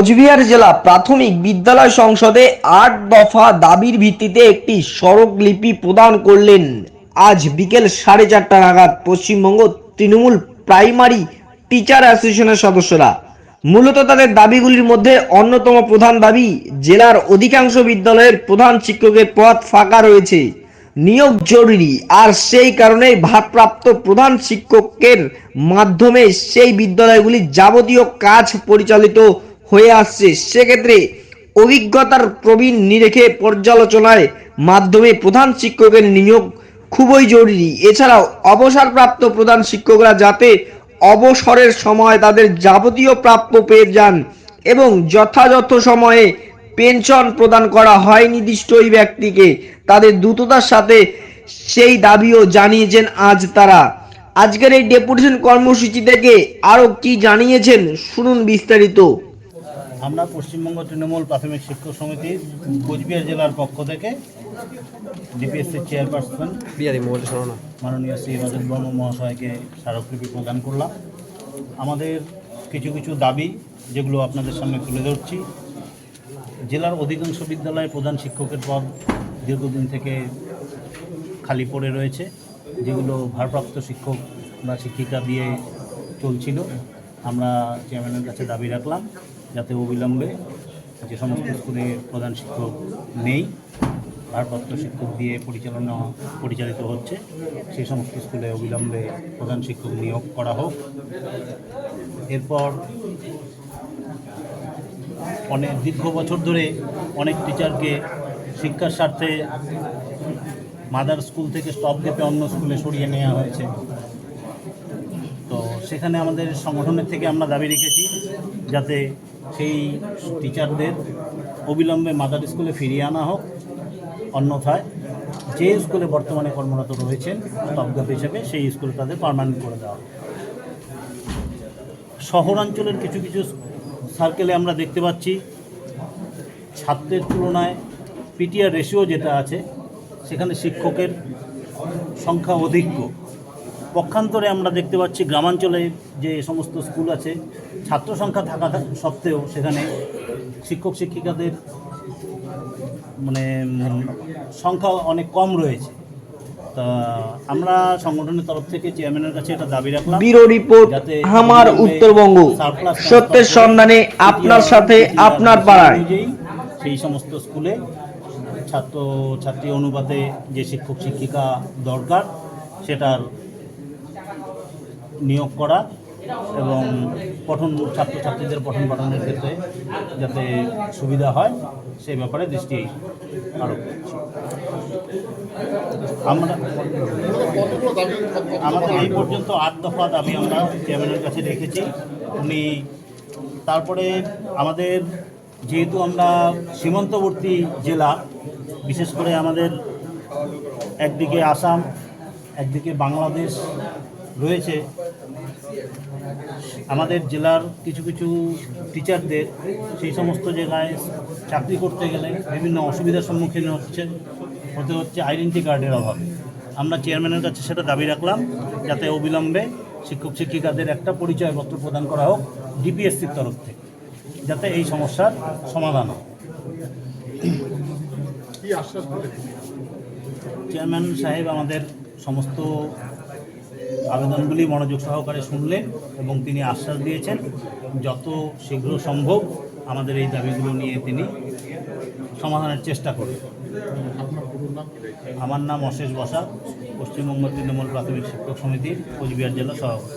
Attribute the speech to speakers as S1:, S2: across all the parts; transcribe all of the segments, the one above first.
S1: কোচবিহার জেলা প্রাথমিক বিদ্যালয় সংসদে আট দফা দাবির ভিত্তিতে একটি স্মারকলিপি প্রদান করলেন। আজ বিকেল সাড়ে চারটা নাগাদ পশ্চিমবঙ্গ তৃণমূল প্রাইমারি টিচার অ্যাসোসিয়েশনের সদস্যরা। মূলত তাদের দাবিগুলির মধ্যে অন্যতম প্রধান দাবি, জেলার অধিকাংশ বিদ্যালয়ের প্রধান শিক্ষকের পদ ফাঁকা রয়েছে। নিয়োগ জরুরি, আর সেই কারণে ভারপ্রাপ্ত প্রধান শিক্ষকের মাধ্যমে সেই বিদ্যালয়গুলি যাবতীয় কাজ পরিচালিত হয়ে আসছে। সেক্ষেত্রে অভিজ্ঞতার প্রবীণ নিরেখে পর্যালোচনায় মাধ্যমে প্রধান শিক্ষকের নিয়োগ খুবই জরুরি। এছাড়াও অবসরপ্রাপ্ত প্রধান শিক্ষকরা যাতে অবসরের সময় তাদের যাবতীয় প্রাপ্য পেয়ে যান এবং যথাযথ সময়ে পেনশন প্রদান করা হয় নির্দিষ্ট ওই ব্যক্তিকে, তাদের দ্রুততার সাথে সেই দাবিও জানিয়েছেন আজ তারা। আজকের এই ডেপুটেশন কর্মসূচি থেকে আরও কি জানিয়েছেন, শুনুন বিস্তারিত।
S2: আমরা পশ্চিমবঙ্গ তৃণমূল প্রাথমিক শিক্ষক সমিতির কোচবিহার জেলার পক্ষ থেকে ডিপিএসসির চেয়ারপারসন মাননীয় শ্রী রজত বর্মা মহাশয়কে স্মারকলিপি প্রদান করলাম। আমাদের কিছু কিছু দাবি যেগুলো আপনাদের সামনে তুলে ধরছি। জেলার অধিকাংশ বিদ্যালয়ে প্রধান শিক্ষকের পদ দীর্ঘদিন থেকে খালি পড়ে রয়েছে যেগুলো ভারপ্রাপ্ত শিক্ষক বা শিক্ষিকা দিয়ে চলছিল। আমরা চেয়ারম্যানের কাছে দাবি রাখলাম। যাতে অবিলম্বে যে সমস্ত স্কুলে প্রধান শিক্ষক নেই, ভারপ্রাপ্ত শিক্ষক দিয়ে পরিচালনা পরিচালিত হচ্ছে, সেই সমস্ত স্কুলে অবিলম্বে প্রধান শিক্ষক নিয়োগ করা হোক। এরপর অনেক দীর্ঘ বছর ধরে অনেক টিচারকে শিক্ষার স্বার্থে মাদার স্কুল থেকে স্টপ গেপে অন্য স্কুলে সরিয়ে নেওয়া হয়েছে। তো সেখানে আমাদের সংগঠনের থেকে আমরা দাবি রেখেছি যাতে সেই টিচারদের অবিলম্বে মাদার স্কুলে ফিরিয়ে আনা হোক, অন্যথায় যে স্কুলে বর্তমানে কর্মরত রয়েছেন স্টপগাপ হিসেবে সেই স্কুলে তাদের পারমানেন্ট করে দেওয়া শহরাঞ্চলের কিছু কিছু সার্কেলে আমরা দেখতে পাচ্ছি। ছাত্রের তুলনায় পিটিআর রেশিও যেটা আছে, সেখানে শিক্ষকের সংখ্যা অধিক্য পক্ষান্তরে আমরা দেখতে পাচ্ছি গ্রামাঞ্চলে যে সমস্ত স্কুল আছে ছাত্র সংখ্যা থাকা সত্ত্বেও সেখানে শিক্ষক শিক্ষিকাদের মানে সংখ্যা অনেক কম রয়েছে। তা আমরা সংগঠনের তরফ থেকে চেয়ারম্যানের কাছে এটা দাবি রাখলাম।
S1: ব্যুরো রিপোর্ট
S2: যাতে
S1: আমার উত্তরবঙ্গ সত্যের সন্ধানে আপনার সাথে আপনার পাড়ায়।
S2: অনুযায়ী সেই সমস্ত স্কুলে ছাত্র ছাত্রী অনুপাতে যে শিক্ষক শিক্ষিকা দরকার সেটার নিয়োগ করা এবং পঠন, ছাত্রছাত্রীদের পঠন পাঠনের ক্ষেত্রে যাতে সুবিধা হয়, সেই ব্যাপারে দৃষ্টি আরোপ আমরা আমাদের এই পর্যন্ত আট দফা দাবি আমরা চেয়ারম্যানের কাছে রেখেছি। উনি তারপরে আমাদের যেহেতু আমরা সীমান্তবর্তী জেলা, বিশেষ করে আমাদের একদিকে আসাম, একদিকে বাংলাদেশ রয়েছে আমাদের জেলার কিছু কিছু টিচারদের সেই সমস্ত জায়গায় চাকরি করতে গেলে বিভিন্ন অসুবিধার সম্মুখীন হচ্ছে হতে হচ্ছে আইডেন্টি কার্ডের অভাবে। আমরা চেয়ারম্যানের কাছে সেটা দাবি রাখলাম যাতে অবিলম্বে শিক্ষক শিক্ষিকাদের একটা পরিচয়পত্র প্রদান করা হোক ডিপিএসসির তরফ থেকে যাতে এই সমস্যার সমাধান হয় চেয়ারম্যান সাহেব আমাদের সমস্ত আবেদনগুলি মনোযোগ সহকারে শুনলেন এবং তিনি আশ্বাস দিয়েছেন যত শীঘ্র সম্ভব আমাদের এই দাবিগুলো নিয়ে তিনি সমাধানের চেষ্টা করবেন। আমার নাম অশেষ বসা পশ্চিমবঙ্গ তৃণমূল প্রাথমিক শিক্ষক সমিতির কোচবিহার জেলা সভাপতি।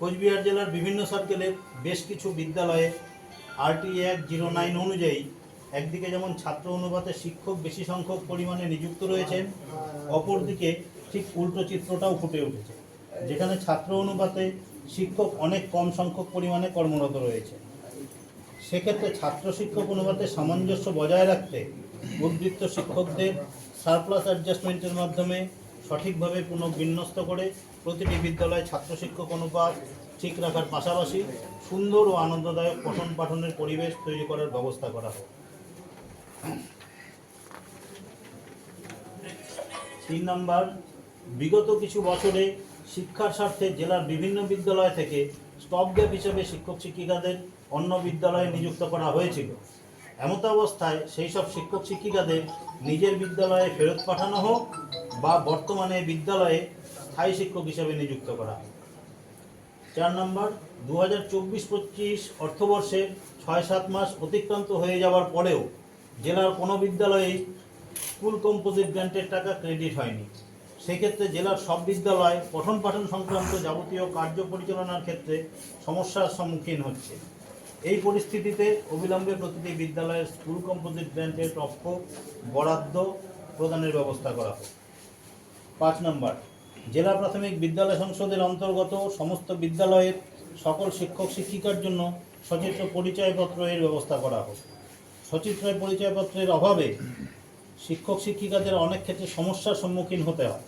S2: কোচবিহার জেলার বিভিন্ন সার্কেলের বেশ কিছু বিদ্যালয়ে আরটি এক জিরো নাইন অনুযায়ী একদিকে যেমন ছাত্র অনুপাতে শিক্ষক বেশি সংখ্যক পরিমাণে নিযুক্ত রয়েছেন, অপরদিকে ঠিক উল্টো চিত্রটাও ফুটে উঠেছে, যেখানে ছাত্র অনুপাতে শিক্ষক অনেক কম সংখ্যক পরিমাণে কর্মরত রয়েছে। সেক্ষেত্রে ছাত্র শিক্ষক অনুপাতে সামঞ্জস্য বজায় রাখতে উদ্বৃত্ত শিক্ষকদের সারপ্লাস অ্যাডজাস্টমেন্টের মাধ্যমে সঠিকভাবে পুনর্বিন্যস্ত করে প্রতিটি বিদ্যালয়ে ছাত্র শিক্ষক অনুপাত ঠিক রাখার পাশাপাশি সুন্দর ও আনন্দদায়ক পঠন পাঠনের পরিবেশ তৈরি করার ব্যবস্থা করা হোক। তিন নম্বর, বিগত কিছু বছরে শিক্ষার স্বার্থে জেলার বিভিন্ন বিদ্যালয় থেকে স্টপ গ্যাপ হিসেবে শিক্ষক শিক্ষিকাদের অন্য বিদ্যালয়ে নিযুক্ত করা হয়েছিল। এমত অবস্থায় সেই সব শিক্ষক শিক্ষিকাদের নিজের বিদ্যালয়ে ফেরত পাঠানো হোক বা বর্তমানে বিদ্যালয়ে স্থায়ী শিক্ষক হিসেবে নিযুক্ত করা। চার নম্বর দু হাজার চব্বিশ পঁচিশ অর্থবর্ষে ছয় সাত মাস অতিক্রান্ত হয়ে যাওয়ার পরেও জেলার কোনো বিদ্যালয়েই স্কুল কম্পোজিট গ্রান্টের টাকা ক্রেডিট হয়নি। সেক্ষেত্রে জেলার সব বিদ্যালয় পঠন পাঠন সংক্রান্ত যাবতীয় কার্য পরিচালনার ক্ষেত্রে সমস্যার সম্মুখীন হচ্ছে। এই পরিস্থিতিতে অবিলম্বে প্রতিটি বিদ্যালয়ের স্কুল কম্পোজিট গ্রান্টের প্রাপ্য বরাদ্দ প্রদানের ব্যবস্থা করা হোক। পাঁচ নম্বর, জেলা প্রাথমিক বিদ্যালয় সংসদের অন্তর্গত সমস্ত বিদ্যালয়ের সকল শিক্ষক শিক্ষিকার জন্য সচিত্র পরিচয়পত্র এর ব্যবস্থা করা হোক। সচিত্র পরিচয়পত্রের অভাবে শিক্ষক শিক্ষিকাদের অনেক ক্ষেত্রে সমস্যার সম্মুখীন হতে হয়।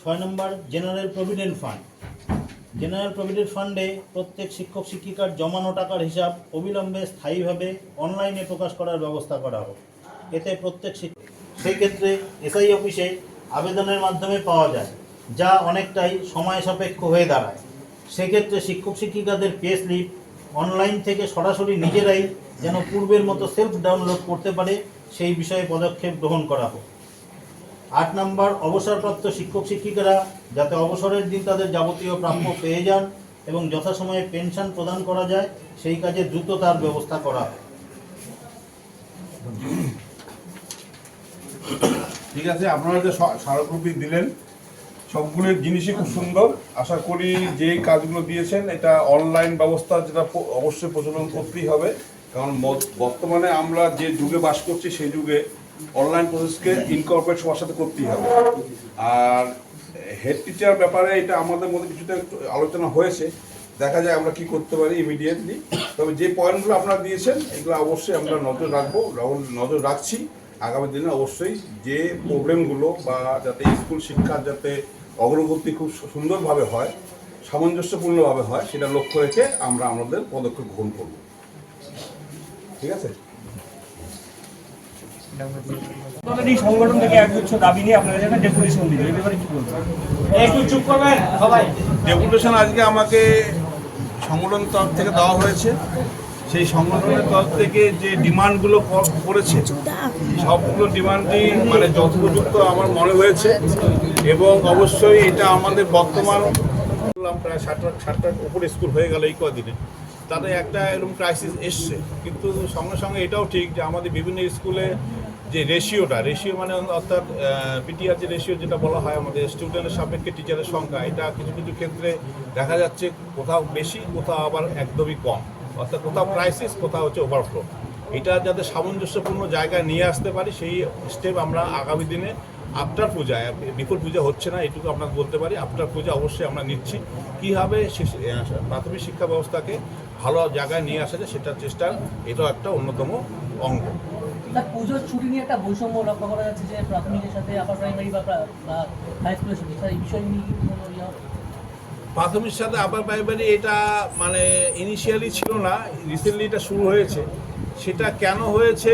S2: ছয় নম্বর, general provident fund. General provident ফান্ডে প্রত্যেক শিক্ষক শিক্ষিকার জমানো টাকার হিসাব অবিলম্বে স্থায়ীভাবে অনলাইনে প্রকাশ করার ব্যবস্থা করা হোক। এতে প্রত্যেক শিক্ষক সেই ক্ষেত্রে এসআই অফিসে আবেদনের মাধ্যমে পাওয়া যায়, যা অনেকটাই সময় সাপেক্ষ হয়ে দাঁড়ায়। সেক্ষেত্রে শিক্ষক শিক্ষিকাদের পে স্লিপ অনলাইন থেকে সরাসরি নিজেরাই যেন পূর্বের মতো সেলফ ডাউনলোড করতে পারে, সেই বিষয়ে পদক্ষেপ গ্রহণ করা হোক। আট নম্বর, অবসরপ্রাপ্ত শিক্ষক শিক্ষিকারা যাতে অবসরের দিন তাদের যাবতীয় প্রাপ্য পেয়ে যান এবং যথাসময়ে পেনশন প্রদান করা যায়, সেই কাজে দ্রুত তার ব্যবস্থা করা হয়
S3: ঠিক আছে, আপনারা যে স- স্মারকলিপি দিলেন সবগুলো জিনিসই খুব সুন্দর। আশা করি যে কাজগুলো দিয়েছেন, এটা অনলাইন ব্যবস্থা যেটা অবশ্যই প্রচলন করতেই হবে। কারণ বর্তমানে আমরা যে যুগে বাস করছি, সেই যুগে অনলাইন প্রসেসকে ইনকর্পোরেট সবার সাথে করতেই হবে। আর হেড টিচার ব্যাপারে এটা আমাদের মধ্যে কিছুটা একটু আলোচনা হয়েছে। দেখা যায় আমরা কি করতে পারি ইমিডিয়েটলি তবে যে পয়েন্টগুলো আপনারা দিয়েছেন, এগুলো অবশ্যই আমরা নজর রাখব। নজর রাখছি। আগামী দিনে অবশ্যই যে প্রবলেমগুলো বা যাতে স্কুল শিক্ষার যাতে অগ্রগতি খুব সুন্দরভাবে হয় সামঞ্জস্যপূর্ণভাবে হয় সেটা লক্ষ্য রেখে আমরা আমাদের পদক্ষেপ গ্রহণ করব। ঠিক আছে?
S4: আপনাদের এই সংগঠন থেকে একগুচ্ছ দাবি নিয়ে আপনারা যেখানে ডেপুটেশন দিল এই ব্যাপারে কি বলবেন? একটু চুপ করবেন সবাই।
S3: ডেপুটেশন আজকে আমাকে সংগঠন তরফ থেকে দেওয়া হয়েছে। সেই সংগঠনের তরফ থেকে যে ডিমান্ডগুলো করেছে সবগুলো ডিমান্ডই মানে যথোপযুক্ত আমার মনে হয়েছে এবং অবশ্যই এটা আমাদের বর্তমান প্রায় ষাটটার ষাটটার উপরে স্কুল হয়ে গেল এই কদিনে। তাতে একটা এরকম ক্রাইসিস এসছে। কিন্তু সঙ্গে সঙ্গে এটাও ঠিক যে আমাদের বিভিন্ন স্কুলে যে রেশিওটা রেশিও মানে অর্থাৎ পিটিআর যে রেশিও যেটা বলা হয় আমাদের স্টুডেন্টের সাপেক্ষে টিচারের সংখ্যা, এটা কিছু কিছু ক্ষেত্রে দেখা যাচ্ছে কোথাও বেশি, কোথাও আবার একদমই কম। অর্থাৎ কোথাও ক্রাইসিস কোথাও হচ্ছে ওভারফ্লো এটা যাতে সামঞ্জস্যপূর্ণ জায়গায় নিয়ে আসতে পারি, সেই স্টেপ আমরা আগামী দিনে আফটার পূজায় বিপুল পূজা হচ্ছে না, এটুকু আপনাকে বলতে পারি। আফটার পূজা অবশ্যই আমরা নিচ্ছি। কীভাবে প্রাথমিক শিক্ষা ব্যবস্থাকে ভালো জায়গায় নিয়ে আসা যায় সেটার চেষ্টা, এটাও একটা অন্যতম অঙ্গ।
S5: পুজোর ছুটি নিয়ে একটা বৈষম্য লক্ষ্য করা যাচ্ছে যে প্রাথমিকের সাথে আপার প্রাইমারি বা হাই স্কুলের সাথে। এই বিষয় নিয়ে?
S3: প্রাথমিক সাথে আবার প্রাইমারি এটা মানে ইনিশিয়ালি ছিল না রিসেন্টলি এটা শুরু হয়েছে। সেটা কেন হয়েছে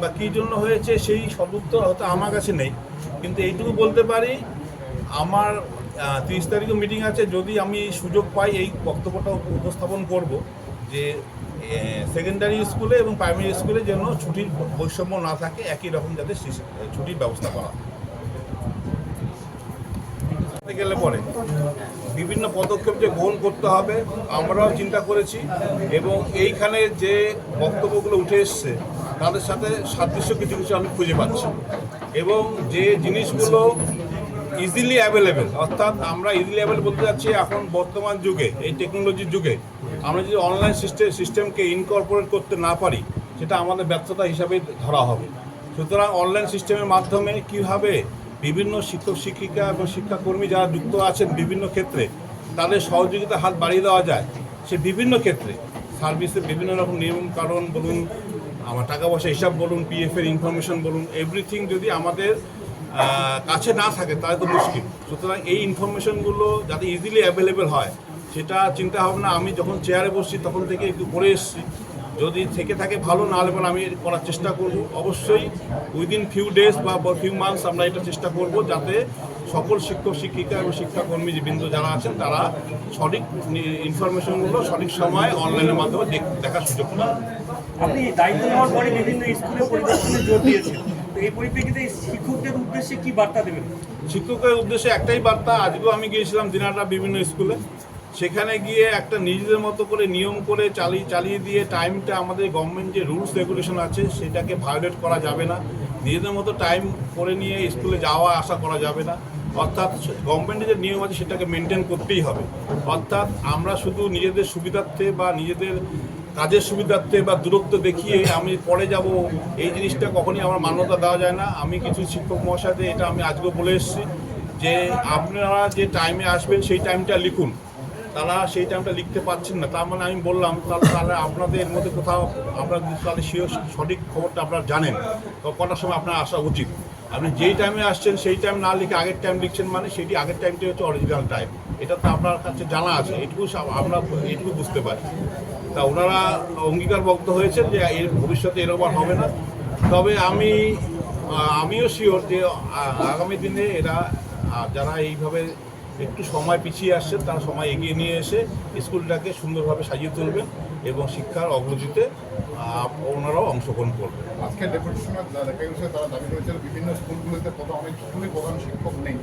S3: বা কী জন্য হয়েছে সেই সদুত্তর হয়তো আমার কাছে নেই। কিন্তু এইটুকু বলতে পারি, আমার তিরিশ তারিখে মিটিং আছে, যদি আমি সুযোগ পাই এই বক্তব্যটা উপস্থাপন করব যে সেকেন্ডারি স্কুলে এবং প্রাইমারি স্কুলে যেন ছুটির বৈষম্য না থাকে, একই রকম যাতে ছুটির ব্যবস্থা করা গেলে পরে বিভিন্ন পদক্ষেপ যে গ্রহণ করতে হবে, আমরাও চিন্তা করেছি এবং এইখানে যে বক্তব্যগুলো উঠে এসছে, তাদের সাথে সাদৃশ্য কিছু কিছু আমি খুঁজে পাচ্ছি এবং যে জিনিসগুলো ইজিলি অ্যাভেলেবেল অর্থাৎ আমরা ইজিলি অ্যাভেলেবল বলতে যাচ্ছি এখন বর্তমান যুগে, এই টেকনোলজির যুগে, আমরা যদি অনলাইন সিস্টেম সিস্টেমকে ইনকর্পোরেট করতে না পারি, সেটা আমাদের ব্যর্থতা হিসাবে ধরা হবে। সুতরাং অনলাইন সিস্টেমের মাধ্যমে কীভাবে বিভিন্ন শিক্ষক, শিক্ষিকা এবং শিক্ষাকর্মী যারা যুক্ত আছেন বিভিন্ন ক্ষেত্রে, তাদের সহযোগিতা হাত বাড়িয়ে দেওয়া যায় সে বিভিন্ন ক্ষেত্রে। সার্ভিসের বিভিন্ন রকম নিয়ম কারণ বলুন, আমার টাকা পয়সা হিসাব বলুন পিএফ এর ইনফরমেশন বলুন এভরিথিং যদি আমাদের কাছে না থাকে, তাহলে তো মুশকিল। সুতরাং এই ইনফরমেশনগুলো যাতে ইজিলি অ্যাভেলেবেল হয়, সেটা চিন্তা ভাবনা আমি যখন চেয়ারে বসছি, তখন থেকে একটু করে এসেছি। যদি থেকে থাকে ভালো না হলে আমি করার চেষ্টা করব। অবশ্যই উইদিন ফিউ ডেজ বা ফিউ মান্থস আমরা এটা চেষ্টা করব যাতে সকল শিক্ষক শিক্ষিকা এবং শিক্ষাকর্মী যে বিন্দু যারা আছেন তারা সঠিক ইনফরমেশনগুলো সঠিক সময়ে অনলাইনের মাধ্যমে দেখার সুযোগ পান।
S4: আপনি দায়িত্ব নেওয়ার পরে বিভিন্ন স্কুলে পরিদর্শনে জোর দিয়েছেন। এই পরিপ্রেক্ষিতে শিক্ষকদের উদ্দেশ্যে কি বার্তা দেবেন?
S3: শিক্ষকের উদ্দেশ্যে একটাই বার্তা আজকেও আমি গিয়েছিলাম দিনাটা বিভিন্ন স্কুলে। সেখানে গিয়ে একটা নিজেদের মতো করে নিয়ম করে চালিয়ে চালিয়ে দিয়ে টাইমটা আমাদের গভর্নমেন্ট যে রুলস রেগুলেশন আছে, সেটাকে ভায়োলেট করা যাবে না। নিজেদের মতো টাইম করে নিয়ে স্কুলে যাওয়া আসা করা যাবে না। অর্থাৎ গভর্নমেন্টের যে নিয়ম আছে, সেটাকে মেনটেন করতেই হবে। অর্থাৎ আমরা শুধু নিজেদের সুবিধার্থে বা নিজেদের কাজের সুবিধার্থে বা দূরত্ব দেখিয়ে আমি পরে যাব, এই জিনিসটা কখনই আমার মান্যতা দেওয়া যায় না। আমি কিছু শিক্ষক মহাশয়দের এটা আমি আজকেও বলে এসেছি যে, আপনারা যে টাইমে আসবেন, সেই টাইমটা লিখুন। তারা সেই টাইমটা লিখতে পারছেন না। তার মানে আমি বললাম তাহলে আপনাদের মধ্যে কোথাও আপনারা তাহলে sure সঠিক খবরটা আপনারা জানেন, তো কটার সময় আপনার আসা উচিত? আপনি যেই টাইমে আসছেন সেই টাইম না লিখে আগের টাইম লিখছেন মানে সেটি আগের টাইমটি হচ্ছে অরিজিনাল টাইম এটা তো আপনার কাছে জানা আছে, এটুকু আমরা এটুকু বুঝতে পারি। তা ওনারা অঙ্গীকারবদ্ধ হয়েছেন যে এর ভবিষ্যতে এরকম আর হবে না। তবে আমি আমিও শিওর যে আগামী দিনে এরা যারা এইভাবে একটু সময় পিছিয়ে আসছেন তারা সময় এগিয়ে নিয়ে এসে স্কুলটাকে সুন্দরভাবে সাজিয়ে তুলবেন এবং শিক্ষার অগ্রগতিতে ওনারাও অংশগ্রহণ করবেন
S6: আজকে ডেপুটেশনে তারা দাবি করেছিল, বিভিন্ন স্কুলগুলোতে অনেক স্কুলে প্রধান শিক্ষক নেই।